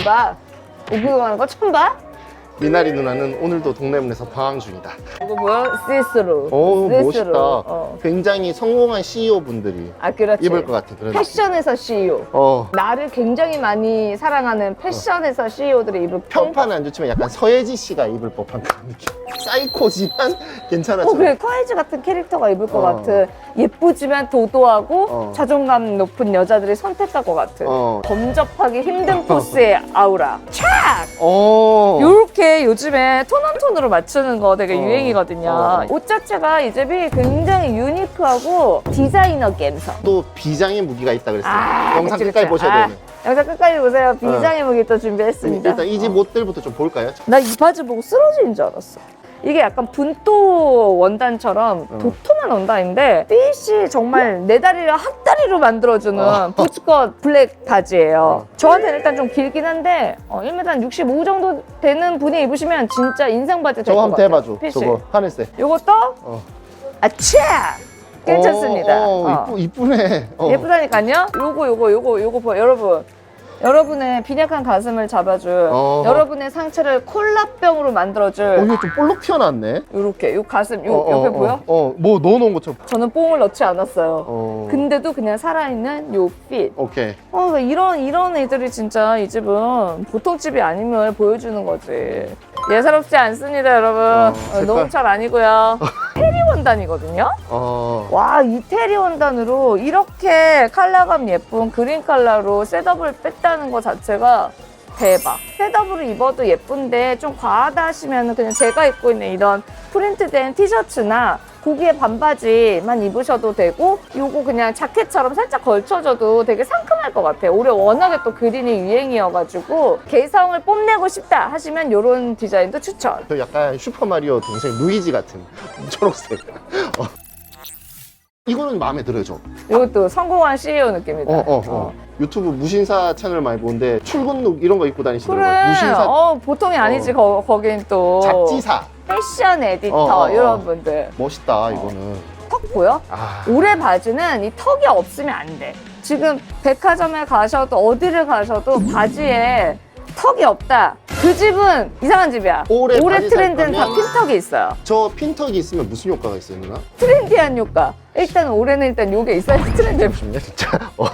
뭘 봐? 옷 구경하는 거 처음 봐? 미나리 누나는 오늘도 동대문에서 방황 중이다. 이거 뭐야? 시스루. 오. 멋있다. 어. 굉장히 성공한 CEO 분들이 아 그렇지. 입을 것 같은 그런. 패션에서 CEO. 어 나를 굉장히 많이 사랑하는 패션에서 CEO들이 입을 평판은 안 좋지만 약간 서예지 씨가 입을 법한 그런 느낌. 사이코지만 괜찮아. 어, 그래 커이즈 같은 캐릭터가 입을 것 어. 같은 예쁘지만 도도하고 어. 자존감 높은 여자들이 선택할 것 같은 어. 범접하기 힘든 포스의 아우라 촥! 어. 요렇게 요즘에 톤온톤으로 맞추는 거 되게 어. 유행이거든요 어. 옷 자체가 이 집이 굉장히 유니크하고 디자이너 감성 또 비장의 무기가 있다 그랬어요. 아, 영상 그치, 끝까지 그치. 보셔야 아, 되는. 영상 끝까지 보세요 비장의 무기 또 준비했습니다 일단 이 집 옷들부터 좀 볼까요? 나 이 바지 보고 쓰러지는 줄 알았어. 이게 약간 분토 원단처럼 어. 도톰한 원단인데 핏이 정말 내 다리를 핫다리로 만들어주는 어. 부츠컷 블랙 바지예요. 어. 저한테는 일단 좀 길긴 한데 어, 1m 한65 정도 되는 분이 입으시면 진짜 인생 바지 될 저거 것 한번 같아요. 핏이. 저거 하늘색. 요것도 어. 아차 괜찮습니다. 어, 어, 어. 이쁘, 이쁘네. 어. 예쁘다니까요. 요거 요거 요거 요거 봐 여러분. 여러분의 빈약한 가슴을 잡아줄 어. 여러분의 상처를 콜라병으로 만들어줄 어, 이거 좀 볼록 튀어나왔네. 요렇게 요 가슴 요 어, 옆에 어, 보여? 어, 뭐 넣어놓은 것처럼. 저는 뽕을 넣지 않았어요. 어. 근데도 그냥 살아있는 요 핏. 오케이. 어, 이런 이런 애들이 진짜 이 집은 보통 집이 아님을 보여주는 거지. 예사롭지 않습니다, 여러분. 어, 어, 색깔. 노홍철 아니고요. 원단이거든요. 어. 와, 이 테리 원단으로 이렇게 컬러감 예쁜 그린 컬러로 셋업을 뺐다는 것 자체가 대박. 셋업으로 입어도 예쁜데 좀 과하다 하시면 그냥 제가 입고 있는 이런 프린트된 티셔츠나 고기에 반바지만 입으셔도 되고 요거 그냥 자켓처럼 살짝 걸쳐줘도 되게 상큼할 것 같아요. 올해 워낙에 또 그린이 유행이어가지고 개성을 뽐내고 싶다 하시면 요런 디자인도 추천. 저 약간 슈퍼마리오 동생 루이지 같은 초록색. 어. 이거는 마음에 들어요, 저. 이것도 성공한 CEO 느낌이다. 어, 어, 어. 유튜브 무신사 채널 많이 보는데 출근룩 이런 거 입고 다니시더라고요. 그래. 무신사 어, 보통이 아니지, 거, 거긴 또. 잡지사. 패션 에디터, 어, 어, 어. 이런 분들. 멋있다, 이거는. 턱 보여? 아. 올해 바지는 이 턱이 없으면 안 돼. 지금 백화점에 가셔도 어디를 가셔도 바지에 턱이 없다. 그 집은 이상한 집이야. 올해 바지 살 트렌드는 다 거면- 핀턱이 있어요. 저 핀턱이 있으면 무슨 효과가 있어요, 누나? 트렌디한 효과. 일단 올해는 일단 요게 있어야 트렌디해. 좋네, 진짜. 어,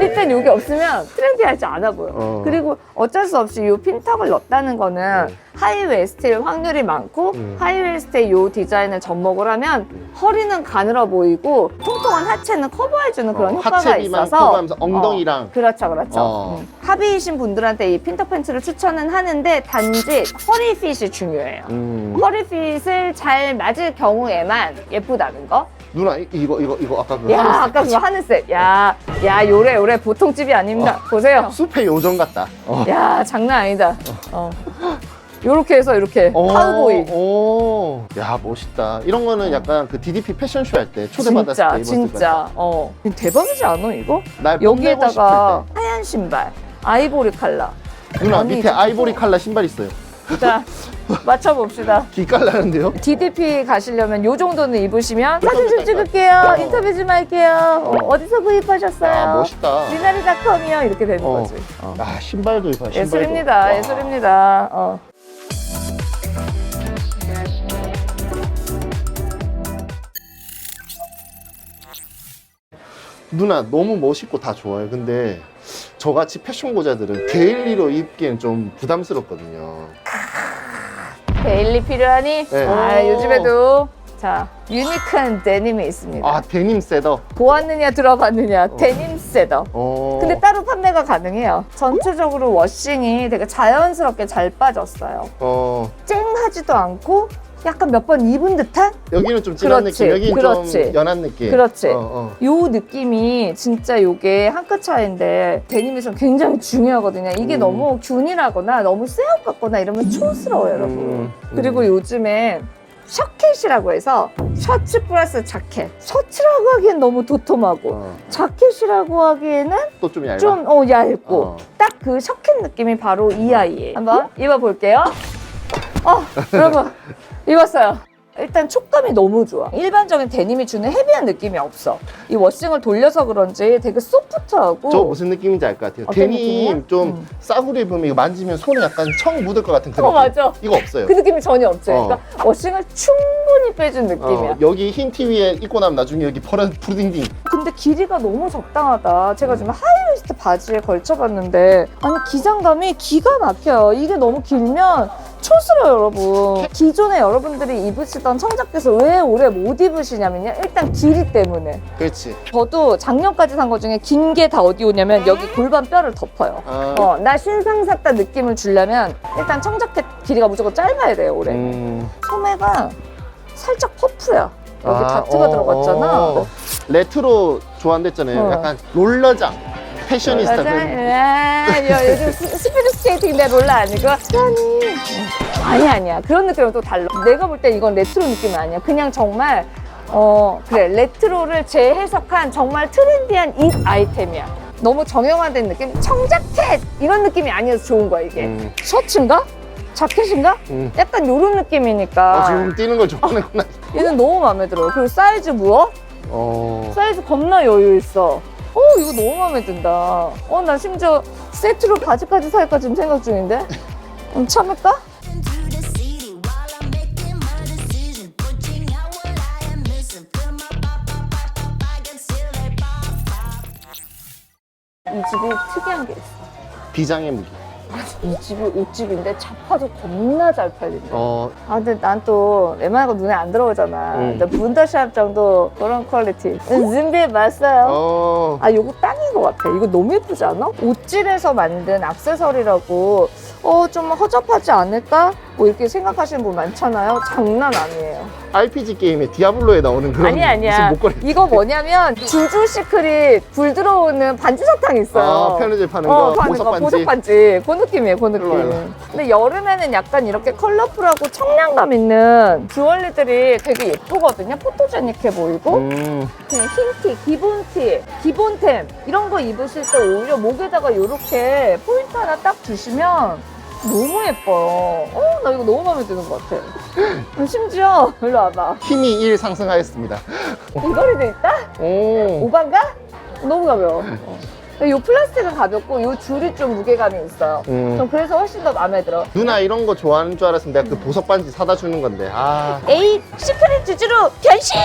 일단 요게 없으면 트렌디하지 않아 보여. 어. 그리고 어쩔 수 없이 요 핀턱을 넣었다는 거는 네. 하이웨스트일 확률이 많고 음. 하이웨스트의 요 디자인을 접목을 하면 허리는 가늘어 보이고 통통한 하체는 커버해주는 그런 어, 효과가 하체 비만 있어서 커버하면서 엉덩이랑 어, 그렇죠 그렇죠 어. 음. 합의이신 분들한테 이 핀턱 팬츠를 추천은 하는데 단지 허리 핏이 중요해요 음. 허리 핏을 잘 맞을 경우에만 예쁘다는 거 누나 이- 이거 이거 이거 아까 그 야, 하늘색 아까 그거 하늘색. 야, 야, 요래, 요래 보통 집이 아닙니다. 보세요. 숲의 요정 같다. 어. 야, 장난 아니다. 어. 요렇게 해서 이렇게 카우보이. 오, 야 멋있다. 이런 거는 약간 그 DDP 패션쇼 할 때 초대받았을 진짜, 때 입었을 진짜. 어. 대박이지 않아, 이거? 날 여기에다가 하얀 신발, 아이보리 칼라. 누나 밑에 진짜. 아이보리 칼라 신발 있어요. 자, 맞춰봅시다. 기깔나는데요? DDP 가시려면 요 정도는 입으시면 사진 좀 찍을게요. 인터뷰 좀 할게요. 어, 어디서 구입하셨어요? 아 멋있다. 미나리닷컴이요. 이렇게 되는 어. 거지. 어. 아 신발도 입어. 신발도. 예술입니다. 와. 예술입니다. 어. 누나 너무 멋있고 다 좋아요. 근데 저같이 패션 고자들은 데일리로 입기엔 좀 부담스럽거든요. 데일리 필요하니? 네. 아, 오. 요즘에도 자 유니크한 데님이 있습니다. 아 데님 셋업. 보았느냐 들어봤느냐 데님 셋업. 어. 근데 따로 판매가 가능해요. 전체적으로 워싱이 되게 자연스럽게 잘 빠졌어요. 어 쨍하지도 않고 약간 몇 번 입은 듯한 여기는 좀 진한 그렇지, 느낌, 여기는 그렇지. 좀 연한 느낌. 그렇지. 어, 어. 요 느낌이 진짜 요게 한 끗 차이인데 데님에서 굉장히 중요하거든요. 이게 음. 너무 균일하거나 너무 셋업 같거나 이러면 촌스러워요, 여러분. 음, 그리고 음. 요즘에 셔켓이라고 해서 셔츠 플러스 자켓. 셔츠라고 하기엔 너무 도톰하고 어, 자켓이라고 하기에는 또 좀 얇아. 좀 어, 얇고 어. 딱 그 셔켓 느낌이 바로 이 아이예요. 한번 입어볼게요. 어, 여러분 입었어요. 일단 촉감이 너무 좋아. 일반적인 데님이 주는 헤비한 느낌이 없어. 이 워싱을 돌려서 그런지 되게 소프트하고 저 무슨 느낌인지 알 것 같아요. 어떤 데님 느낌이야? 좀 음. 싸구려 입으면 이거 만지면 손에 약간 청 묻을 것 같은 그런 어, 맞아. 느낌. 이거 없어요. 그 느낌이 전혀 없지. 어. 그러니까 워싱을 충분히 빼준 느낌이야. 어, 여기 흰 티 위에 입고 나면 나중에 여기 퍼런 푸딩딩. 근데 길이가 너무 적당하다. 제가 지금 하이웨스트 바지에 걸쳐봤는데 아니 기장감이 기가 막혀요. 이게 너무 길면 촌스러워요, 여러분. 기존에 여러분들이 입으시던 청자켓을 왜 오래 못 입으시냐면요. 일단 길이 때문에. 그렇지. 저도 작년까지 산것 중에 긴 게 다 어디 오냐면 여기 골반 뼈를 덮어요. 아, 어, 나 신상 샀다 느낌을 주려면 일단 청자켓 길이가 무조건 짧아야 돼요, 올해. 음. 소매가 살짝 퍼프야. 여기 아, 다트가 어, 들어갔잖아. 어. 레트로 좋아한댔잖아요. 어. 약간 롤러장. 패셔니스타. 맞아. 야, 야, 요즘 스- 스피드 스케이팅인데 롤러 아니고 아니 아니 아니야 그런 느낌은 또 달라 내가 볼때 이건 레트로 느낌은 아니야 그냥 정말 어 그래 레트로를 재해석한 정말 트렌디한 잇 아이템이야 너무 정형화된 느낌 청자켓 이런 느낌이 아니어서 좋은 거야 이게 음. 셔츠인가 자켓인가 음. 약간 요런 느낌이니까 어, 지금 뛰는 걸 좋아하는구나. 얘는 너무 마음에 들어 그리고 사이즈 무엇? 어. 사이즈 겁나 여유 있어. 어, 이거 너무 마음에 든다. 어, 나 심지어 세트로 바지까지 살까 지금 생각 중인데? 음, 참을까? 이 집이 특이한 게 있어. 비장의 무기. 이 집이 옷집인데 잡화도 겁나 잘 팔린다. 어, 아, 근데 난 또 웬만한 거 눈에 안 들어오잖아. 음. 근데 문더샵 정도 그런 퀄리티. 준비해 봤어요. 어. 아, 요거 딱인 것 같아. 이거 너무 예쁘지 않아? 옷질에서 만든 액세서리라고, 어, 좀 허접하지 않을까? 뭐 이렇게 생각하시는 분 많잖아요. 장난 아니에요. RPG 게임에 디아블로에 나오는 그런 아니, 아니야. 무슨 목걸이. 이거 뭐냐면, 주주 시크릿 불 들어오는 반지 사탕 있어요. 아, 편의점 파는 어, 거, 파는 보석 거, 반지. 보석 반지. 그 느낌이에요, 그 일로 와, 일로 와. 느낌. 근데 여름에는 약간 이렇게 컬러풀하고 청량감 있는 주얼리들이 되게 예쁘거든요. 포토제닉해 보이고. 음. 그냥 흰티, 기본티, 기본템 이런 거 입으실 때 오히려 목에다가 이렇게 포인트 하나 딱 주시면 너무 예뻐요. 어, 나 이거 너무 마음에 드는 것 같아. 심지어 일로 와봐. 힘이 1 상승하였습니다. 이 거리도 있다? 오. 오반가? 너무 가벼워. 이 플라스틱은 가볍고 이 줄이 좀 무게감이 있어요. 음. 전 그래서 훨씬 더 마음에 들어. 누나 이런 거 좋아하는 줄 알았으면 내가 그 보석 반지 사다 주는 건데. 아, 에이, 시크릿 주주로 변신!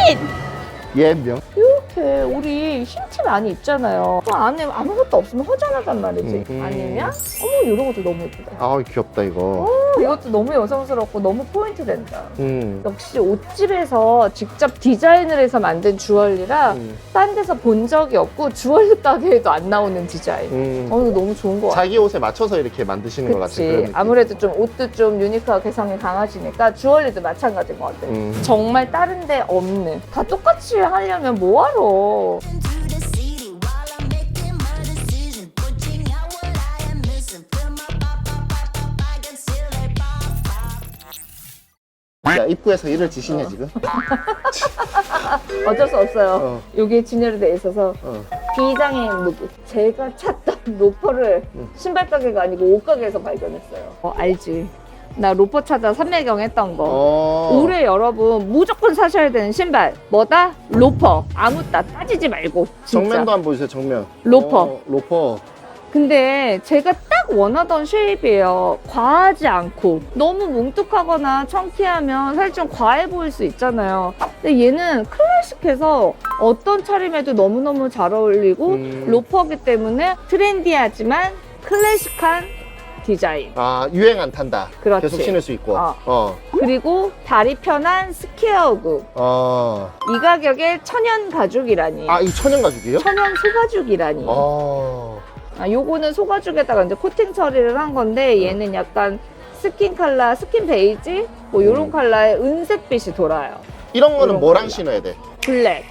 예명. 이렇게 우리 흰티 많이 입잖아요. 그 안에 아무것도 없으면 허전하단 말이지. 음. 아니면 어머 이런 것도 너무 예쁘다. 아, 귀엽다 이거. 어, 이것도 너무 여성스럽고 너무 포인트 된다. 음. 역시 옷집에서 직접 디자인을 해서 만든 주얼리라 음. 딴 데서 본 적이 없고 주얼리 가게에도 안 나오는 디자인. 음. 어 이거 너무 좋은 것 같아. 자기 옷에 맞춰서 이렇게 만드시는 것 같은 그런 그치. 느낌. 아무래도 좀 옷도 좀 유니크하고 개성이 강하시니까 주얼리도 마찬가지인 것 같아. 음. 정말 다른 데 없는. 다 똑같이 하려면 뭐하러. 야, 입구에서 일을 지시냐 지금? 어쩔 수 없어요. 어. 여기에 진열이 돼 있어서 어. 비장의 무기. 제가 찾던 로퍼를 응. 신발 가게가 아니고 옷 가게에서 발견했어요. 어, 알지? 나 로퍼 찾아 삼매경 했던 거. 어. 올해 여러분 무조건 사셔야 되는 신발 뭐다? 로퍼. 아무 따 따지지 말고 진짜. 정면도 한번 보여주세요. 정면. 로퍼. 어, 로퍼. 근데 제가 딱 원하던 쉐입이에요. 과하지 않고 너무 뭉툭하거나 청키하면 사실 좀 과해 보일 수 있잖아요. 근데 얘는 클래식해서 어떤 차림에도 너무너무 잘 어울리고 음. 로퍼기 때문에 트렌디하지만 클래식한 디자인. 아 유행 안 탄다. 그렇지. 계속 신을 수 있고. 어. 어. 그리고 다리 편한 스퀘어구. 어. 이 가격에 천연 가죽이라니. 아, 이 천연 가죽이에요? 천연 소가죽이라니. 어. 아, 요거는 소가죽에다가 이제 코팅 처리를 한 건데 얘는 약간 스킨 컬러, 스킨 베이지 뭐 요런 음. 컬러의 은색빛이 돌아요. 이런 거는 이런 뭐랑 컬러. 신어야 돼? 블랙,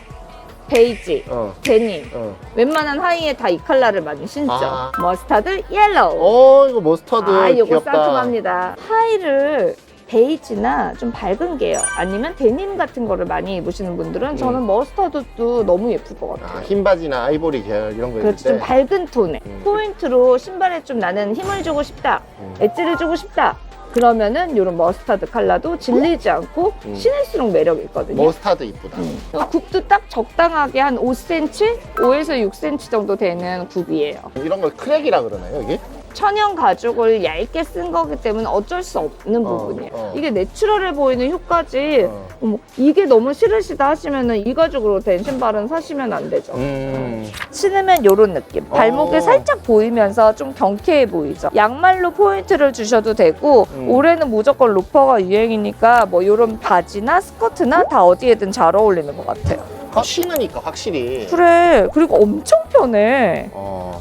베이지, 어. 데님. 어. 웬만한 하이에 다 이 컬러를 많이 신죠. 아. 머스타드, 옐로우. 어, 이거 머스터드 아, 요거 귀엽다. 상큼합니다. 하이를 베이지나 좀 밝은 계열 아니면 데님 같은 거를 많이 입으시는 분들은 저는 머스타드도 너무 예쁠 것 같아요. 음. 아, 흰 바지나 아이보리 계열 이런 거 그렇지 때. 좀 밝은 톤에 음. 포인트로 신발에 좀 나는 힘을 주고 싶다 음. 엣지를 주고 싶다 그러면은 이런 머스타드 컬러도 질리지 않고 음. 신을수록 매력이 있거든요. 머스타드 이쁘다. 음. 굽도 딱 적당하게 한 5cm, 5에서 6cm 정도 되는 굽이에요. 이런 걸 크랙이라 그러나요, 이게? 천연 가죽을 얇게 쓴 거기 때문에 어쩔 수 없는 어, 부분이에요. 어. 이게 내추럴해 보이는 효과지. 어. 어머, 이게 너무 싫으시다 하시면은 이 가죽으로 된 신발은 사시면 안 되죠. 음. 신으면 이런 느낌. 발목에 어. 살짝 보이면서 좀 경쾌해 보이죠. 양말로 포인트를 주셔도 되고 음. 올해는 무조건 로퍼가 유행이니까 뭐 이런 바지나 스커트나 다 어디에든 잘 어울리는 것 같아요. 아, 신으니까 확실히. 그래. 그리고 엄청 편해. 어.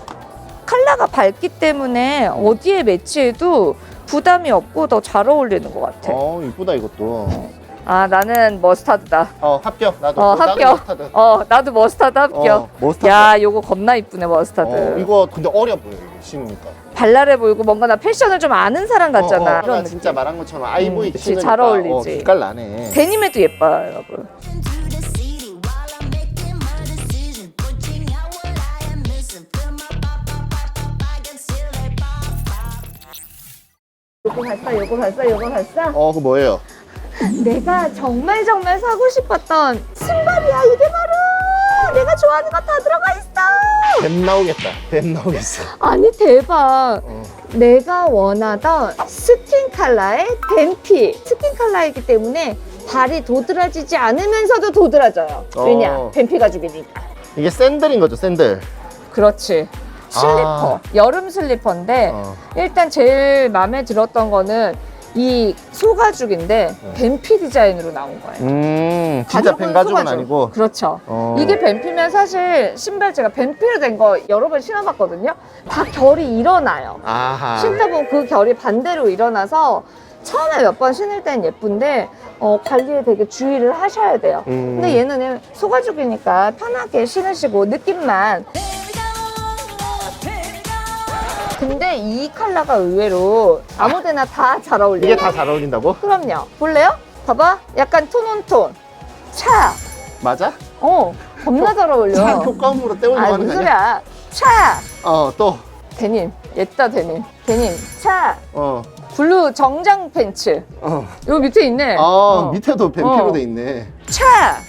컬러가 밝기 때문에 어디에 매치해도 부담이 없고 더 잘 어울리는 것 같아. 어, 이쁘다, 이것도. 아 나는 머스타드다. 어, 합격. 나도. 어, 나도 합격. 머스타드. 어 나도 머스타드 합격. 어, 머스타드. 야 요거 겁나 이쁘네 머스타드. 어, 이거 근데 어려 보여, 신으니까. 발랄해 보이고 뭔가 나 패션을 좀 아는 사람 같잖아. 어, 어, 나 진짜. 말한 것처럼 아이보이 음, 그치, 신으니까 잘 어울리지. 어, 빛깔 나네. 데님에도 예뻐요 여러분. 요거 봤어 요거 봤어 요거 봤어? 어, 그 뭐예요? 내가 정말 정말 사고 싶었던 신발이야 이게 바로 내가 좋아하는 거 다 들어가 있어. 뱀 나오겠다. 뱀 나오겠어. 아니 대박. 어. 내가 원하던 스킨 컬러의 뱀피 스킨 컬러이기 때문에 발이 도드라지지 않으면서도 도드라져요 왜냐 어. 뱀피 가죽이니까 이게 샌들인 거죠, 샌들. 그렇지 슬리퍼 여름 슬리퍼인데 어. 일단 제일 마음에 들었던 거는 이 소가죽인데 네. 뱀피 디자인으로 나온 거예요 음, 진짜 뱀 가죽은 소가죽. 아니고. 그렇죠 어. 이게 뱀피면 사실 신발 제가 뱀피로 된 거 여러 번 신어봤거든요 다 결이 일어나요 아하. 신다 보면 그 결이 반대로 일어나서 처음에 몇 번 신을 땐 예쁜데 어, 관리에 되게 주의를 하셔야 돼요. 음. 근데 얘는 소가죽이니까 편하게 신으시고 느낌만. 근데 이 컬러가 의외로 아무데나 다 잘 어울려요. 이게 다 잘 어울린다고? 그럼요. 볼래요? 봐봐. 약간 톤온톤. 차. 맞아? 어, 겁나 잘 어울려. 차 효과음으로 때우려고 아, 하는 무슨 거 아니야? 소리야. 차. 어, 또. 데님. 옛다 데님. 데님. 차. 어, 블루 정장 팬츠. 어. 요 밑에 있네. 아, 어. 밑에도 뱀피로 어. 돼 있네. 차!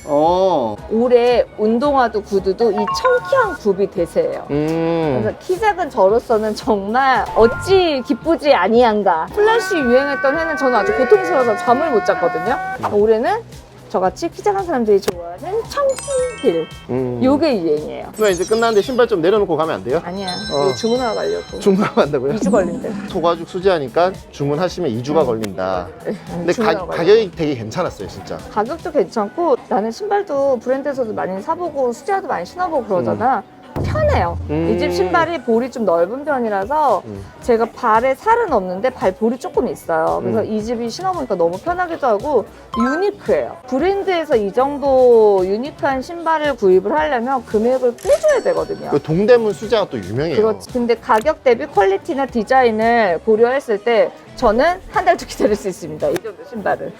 어. 올해 운동화도 구두도 이 청키한 굽이 대세예요. 음. 그래서 키 작은 저로서는 정말 어찌 기쁘지 아니한가. 플래시 유행했던 해는 저는 아주 고통스러워서 잠을 못 잤거든요. 올해는 저같이 키 작은 사람들이 좋아하는 청키힐. 음. 요게 유행이에요. 그럼 이제 끝났는데 신발 좀 내려놓고 가면 안 돼요? 아니야. 어. 이거 주문하러 가려고. 주문한다고요? 2주 걸린대. 소가죽 수지하니까 주문하시면 2주가 걸린다. 근데 가, 주문하러 가려고. 가격이 되게 괜찮았어요, 진짜. 가격도 괜찮고 나는 신발도 브랜드에서도 많이 사보고 수제화도 많이 신어보고 그러잖아. 편해요. 음. 이집 신발이 볼이 좀 넓은 편이라서 음. 제가 발에 살은 없는데 발 볼이 조금 있어요. 그래서 음. 이 집이 신어보니까 너무 편하기도 하고 유니크해요. 브랜드에서 이 정도 유니크한 신발을 구입을 하려면 금액을 꽤 줘야 되거든요. 그 동대문 수제가 또 유명해요. 그렇지. 근데 가격 대비 퀄리티나 디자인을 고려했을 때 저는 한 달도 기다릴 수 있습니다. 이 정도 신발을.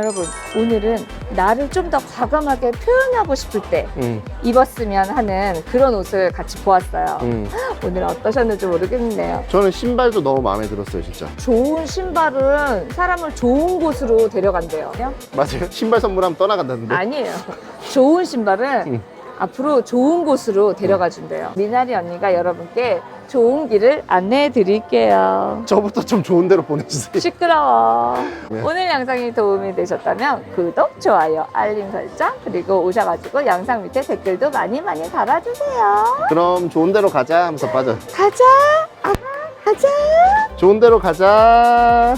여러분 오늘은 나를 좀 더 과감하게 표현하고 싶을 때 음, 입었으면 하는 그런 옷을 같이 보았어요. 음. 오늘 어떠셨는지 모르겠네요. 저는 신발도 너무 마음에 들었어요, 진짜. 좋은 신발은 사람을 좋은 곳으로 데려간대요. 맞아요? 신발 선물하면 떠나간다는데. 아니에요. 좋은 신발은 음. 앞으로 좋은 곳으로 데려가 준대요. 미나리 언니가 여러분께 좋은 길을 안내해 드릴게요. 저부터 좀 좋은 데로 보내주세요. 시끄러워. 네. 오늘 영상이 도움이 되셨다면 구독, 좋아요, 알림 설정, 그리고 오셔가지고 영상 밑에 댓글도 많이 많이 달아주세요. 그럼 좋은 데로 가자 하면서 빠져. 가자! 아, 가자! 좋은 데로 가자.